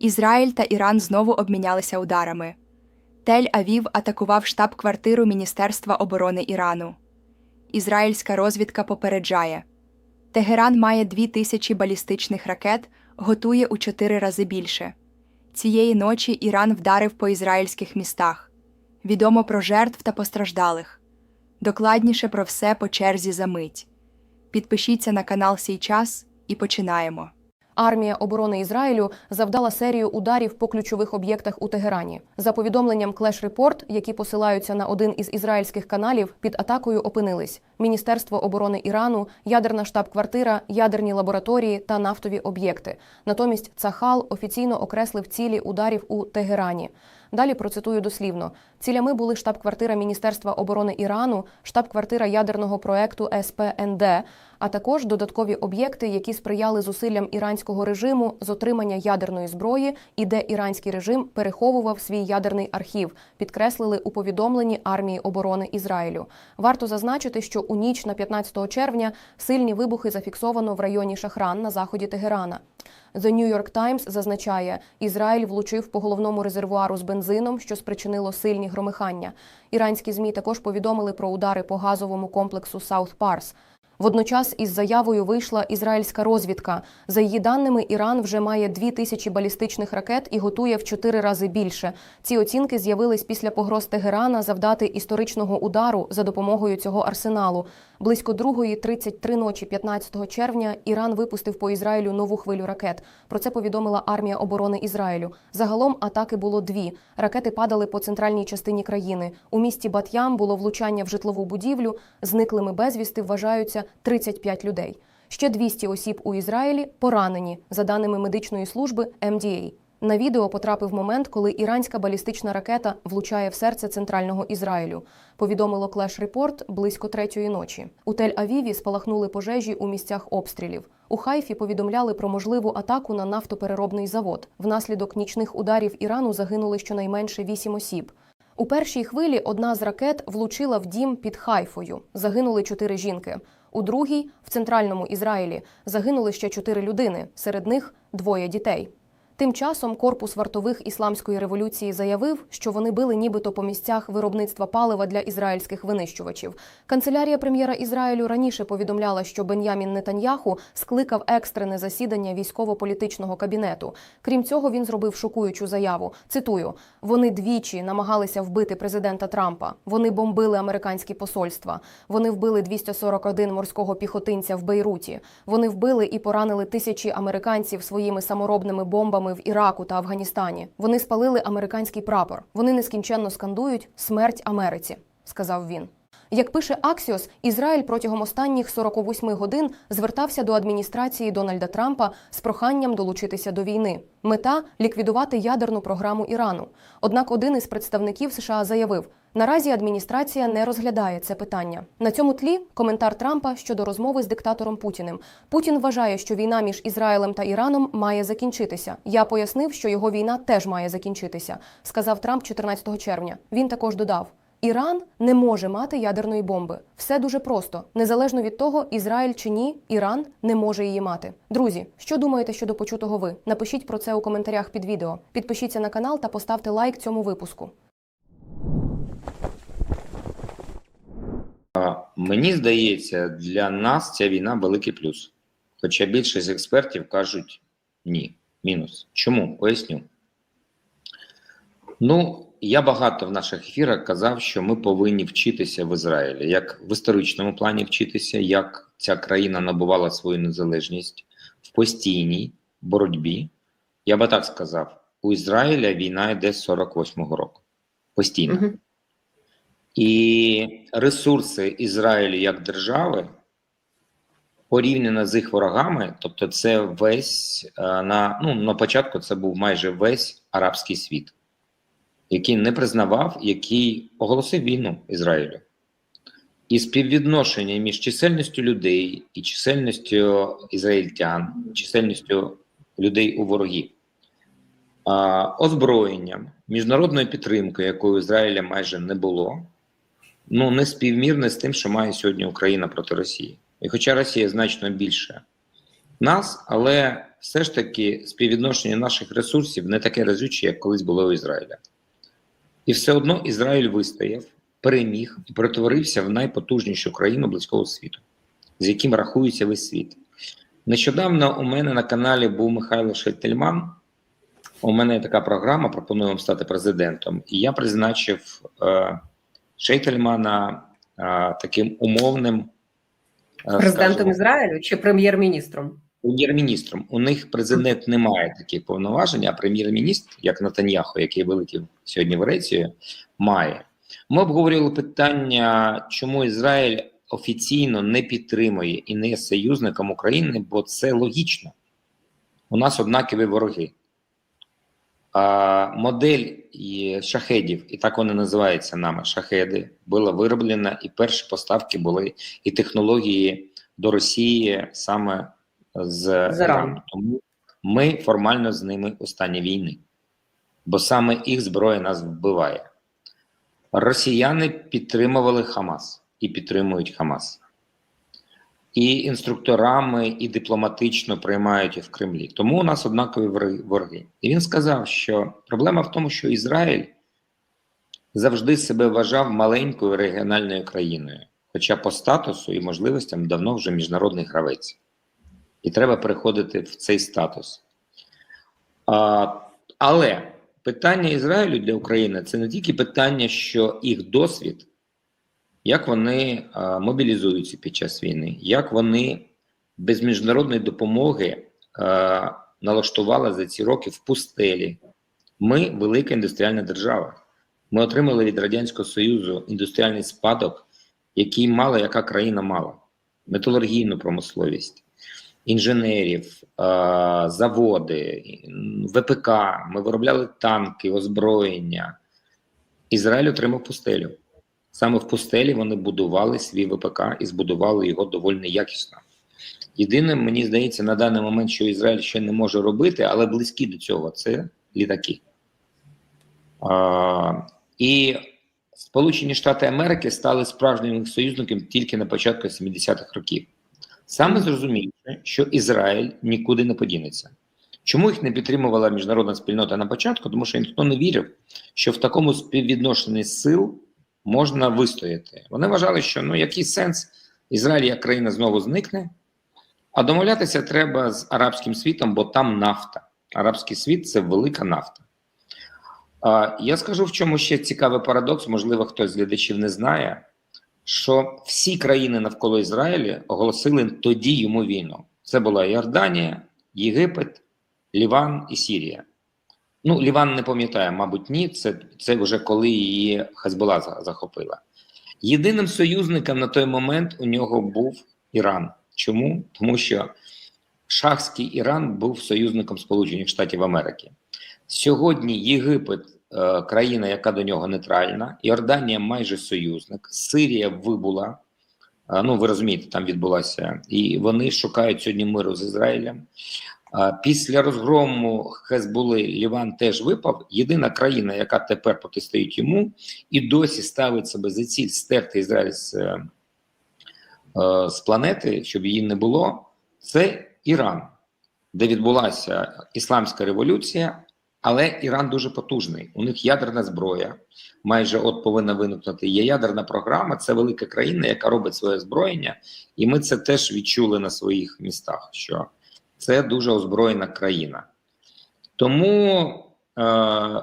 Ізраїль та Іран знову обмінялися ударами. Тель-Авів атакував штаб-квартиру Міністерства оборони Ірану. Ізраїльська розвідка попереджає: Тегеран має дві тисячі балістичних ракет, готує у чотири рази більше. Цієї ночі Іран вдарив по ізраїльських містах. Відомо про жертв та постраждалих. Докладніше про все по черзі за мить. Підпишіться на канал Сій час і починаємо. Армія оборони Ізраїлю завдала серію ударів по ключових об'єктах у Тегерані. За повідомленням Clash Report, які посилаються на один із ізраїльських каналів, під атакою опинились Міністерство оборони Ірану, ядерна штаб-квартира, ядерні лабораторії та нафтові об'єкти. Натомість Цахал офіційно окреслив цілі ударів у Тегерані. Далі процитую дослівно: цілями були штаб-квартира Міністерства оборони Ірану, штаб-квартира ядерного проекту СПНД, а також додаткові об'єкти, які сприяли зусиллям іранського режиму з отримання ядерної зброї, і де іранський режим переховував свій ядерний архів, підкреслили у повідомленні армії оборони Ізраїлю. Варто зазначити, що у ніч на 15 червня сильні вибухи зафіксовано в районі Шахран на заході Тегерана. The New York Times зазначає, Ізраїль влучив по головному резервуару з бензином, що спричинило сильні громихання. Іранські змі також повідомили про удари по газовому комплексу South Pars. Водночас із заявою вийшла ізраїльська розвідка. За її даними, Іран вже має дві тисячі балістичних ракет і готує в чотири рази більше. Ці оцінки з'явились після погроз Тегерана завдати історичного удару за допомогою цього арсеналу. Близько 2.33 ночі 15 червня Іран випустив по Ізраїлю нову хвилю ракет. Про це повідомила армія оборони Ізраїлю. Загалом атаки було дві. Ракети падали по центральній частині країни. У місті Бат'ям було влучання в житлову будівлю. Зниклими безвісти вважаються 35 людей. Ще 200 осіб у Ізраїлі поранені, за даними медичної служби МДА. На відео потрапив момент, коли іранська балістична ракета влучає в серце центрального Ізраїлю. Повідомило Clash Report близько третьої ночі. У Тель-Авіві спалахнули пожежі у місцях обстрілів. У Хайфі повідомляли про можливу атаку на нафтопереробний завод. Внаслідок нічних ударів Ірану загинули щонайменше вісім осіб. У першій хвилі одна з ракет влучила в дім під Хайфою. Загинули чотири жінки. У другій, в центральному Ізраїлі, загинули ще чотири людини, серед них двоє дітей. Тим часом корпус вартових ісламської революції заявив, що вони били нібито по місцях виробництва палива для ізраїльських винищувачів. Канцелярія прем'єра Ізраїлю раніше повідомляла, що Бен'ямін Нетаньяху скликав екстрене засідання військово-політичного кабінету. Крім цього, він зробив шокуючу заяву. Цитую: вони двічі намагалися вбити президента Трампа. Вони бомбили американські посольства. Вони вбили 241 морського піхотинця в Бейруті. Вони вбили і поранили тисячі американців своїми саморобними бомбами в Іраку та Афганістані. Вони спалили американський прапор. Вони нескінченно скандують смерть Америці, сказав він. Як пише Аксіос, Ізраїль протягом останніх 48 годин звертався до адміністрації Дональда Трампа з проханням долучитися до війни. Мета ліквідувати ядерну програму Ірану. Однак один із представників США заявив: наразі адміністрація не розглядає це питання. На цьому тлі коментар Трампа щодо розмови з диктатором Путіним. Путін вважає, що війна між Ізраїлем та Іраном має закінчитися. Я пояснив, що його війна теж має закінчитися, сказав Трамп 14 червня. Він також додав. Іран не може мати ядерної бомби. Все дуже просто. Незалежно від того, Ізраїль чи ні, Іран не може її мати. Друзі, що думаєте щодо почутого ви? Напишіть про це у коментарях під відео. Підпишіться на канал та поставте лайк цьому випуску. Мені здається, для нас ця війна великий плюс. Хоча більшість експертів кажуть ні, мінус. Чому? Поясню. Ну, я багато в наших ефірах казав, що ми повинні вчитися в Ізраїлі, як в історичному плані вчитися, як ця країна набувала свою незалежність в постійній боротьбі. Я би так сказав: у Ізраїля війна йде з 48-го року. Постійно. Мгм. І ресурси Ізраїлю як держави порівняно з їх ворогами, тобто, це весь е, на ну на початку це був майже весь арабський світ, який не признавав, який оголосив війну Ізраїлю. І співвідношення між чисельністю людей і чисельністю ізраїльтян, чисельністю людей у ворогів, озброєнням, міжнародною підтримкою, якої Ізраїля майже не було, ну не співмірне з тим, що має сьогодні Україна проти Росії. І хоча Росія значно більше нас, але все ж таки співвідношення наших ресурсів не таке разюче, як колись було у Ізраїля. І все одно Ізраїль вистояв, переміг і перетворився в найпотужнішу країну близького світу, з яким рахується весь світ. Нещодавно у мене на каналі був Михайло Шельтельман. У мене така програма, пропоную вам стати президентом. І я призначив е, Шейтельмана е, таким умовним е, Президентом скажімо, Ізраїлю чи прем'єр-міністром? прем'єр-міністром. У них президент не має таких повноважень, а прем'єр-міністр, як Натаньяху, який вилетів сьогодні в Грецію, має. Ми обговорювали питання, чому Ізраїль офіційно не підтримує і не є союзником України, бо це логічно. У нас однакові вороги. Модель і шахедів, і так вони називаються нами шахеди, була вироблена, і перші поставки були і технології до Росії саме з. Ірану. Тому ми формально з ними у стані війни, бо саме їх зброя нас вбиває. Росіяни підтримували Хамас і підтримують Хамас. І інструкторами, і дипломатично приймають їх в Кремлі. Тому у нас однакові вороги. І він сказав, що проблема в тому, що Ізраїль завжди себе вважав маленькою регіональною країною, хоча по статусу і можливостям давно вже міжнародний гравець. І треба переходити в цей статус. А, але питання Ізраїлю для України це не тільки питання, що їх досвід, як вони мобілізуються під час війни, як вони без міжнародної допомоги налаштували за ці роки в пустелі. Ми велика індустріальна держава. Ми отримали від Радянського Союзу індустріальний спадок, який мала яка країна мала: металургійну промисловість, інженерів, заводи, ВПК. Ми виробляли танки, озброєння. Ізраїль отримав пустелю. Саме в пустелі вони будували свій ВПК і збудували його доволі якісно. Єдине, мені здається, на даний момент, що Ізраїль ще не може робити, але близькі до цього це літаки. А, і Сполучені Штати Америки стали справжнім союзником тільки на початку 70-х років. Саме зрозумівши, що Ізраїль нікуди не подінеться. Чому їх не підтримувала міжнародна спільнота на початку? Тому що ніхто не вірив, що в такому співвідношенні сил можна вистояти. Вони вважали, що ну який сенс Ізраїль як країна знову зникне, а домовлятися треба з арабським світом, бо там нафта. Арабський світ це велика нафта. А, я скажу, в чому ще цікавий парадокс, можливо, хтось з глядачів не знає, що всі країни навколо Ізраїля оголосили тоді йому війну. Це була Йорданія, Єгипет, Ліван і Сірія. Ну, Ліван не пам'ятає, мабуть, ні. Це, це вже коли її Хезбола за- захопила. Єдиним союзником на той момент у нього був Іран. Чому? Тому що шахський Іран був союзником Сполучених Штатів Америки. Сьогодні Єгипет, е, країна, яка до нього нейтральна, Йорданія майже союзник, Сирія вибула. Е, Ну, ви розумієте, там відбулася, і вони шукають сьогодні миру з Ізраїлем. Після розгрому Хезбули Ліван теж випав. Єдина країна, яка тепер протистоїть йому, і досі ставить себе за ціль стерти Ізраїль з, е, е, з планети, щоб її не було. Це Іран, де відбулася ісламська революція, але Іран дуже потужний. У них ядерна зброя, майже от повинна виникнути. Є ядерна програма. Це велика країна, яка робить своє озброєння, і ми це теж відчули на своїх містах. що це дуже озброєна країна. Тому е,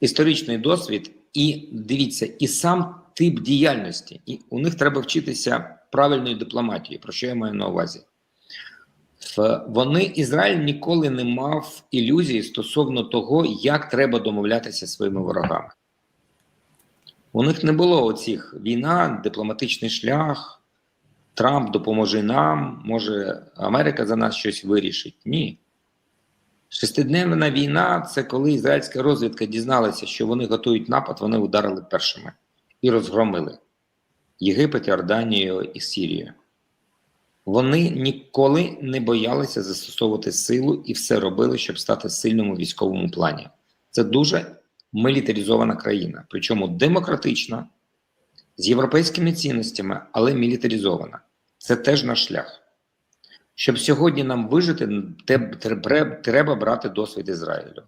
історичний досвід, і дивіться, і сам тип діяльності. І у них треба вчитися правильної дипломатії. Про що я маю на увазі? Вони Ізраїль ніколи не мав ілюзії стосовно того, як треба домовлятися своїми ворогами. У них не було оцих війна, дипломатичний шлях. Трамп допоможе нам, може Америка за нас щось вирішить. Ні. Шестидневна війна це коли ізраїльська розвідка дізналася, що вони готують напад, вони ударили першими і розгромили Єгипет, Йорданію і Сірію. Вони ніколи не боялися застосовувати силу і все робили, щоб стати сильним у військовому плані. Це дуже мілітаризована країна, причому демократична, з європейськими цінностями, але мілітаризована. Це теж наш шлях. Щоб сьогодні нам вижити, треба брати досвід Ізраїлю.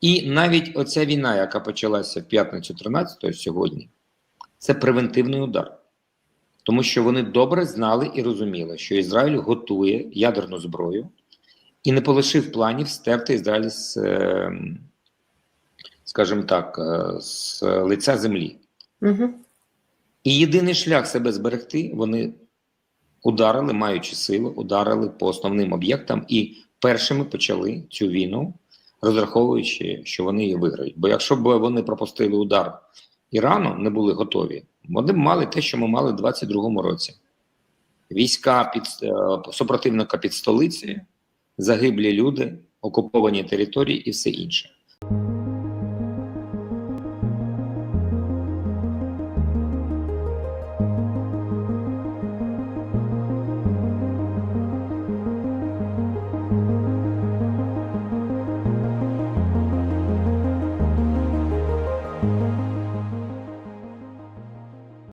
І навіть оця війна, яка почалася в п'ятницю 13-го сьогодні, це превентивний удар. Тому що вони добре знали і розуміли, що Ізраїль готує ядерну зброю і не полишив планів стерти Ізраїль з, е, скажімо так, е, з лиця землі. Угу. І єдиний шлях себе зберегти, вони ударили, маючи силу, ударили по основним об'єктам і першими почали цю війну, розраховуючи, що вони її виграють. Бо якщо б вони пропустили удар Ірану, не були готові, вони б мали те, що ми мали в 22-му році. Війська під е, супротивника під столицею, загиблі люди, окуповані території і все інше.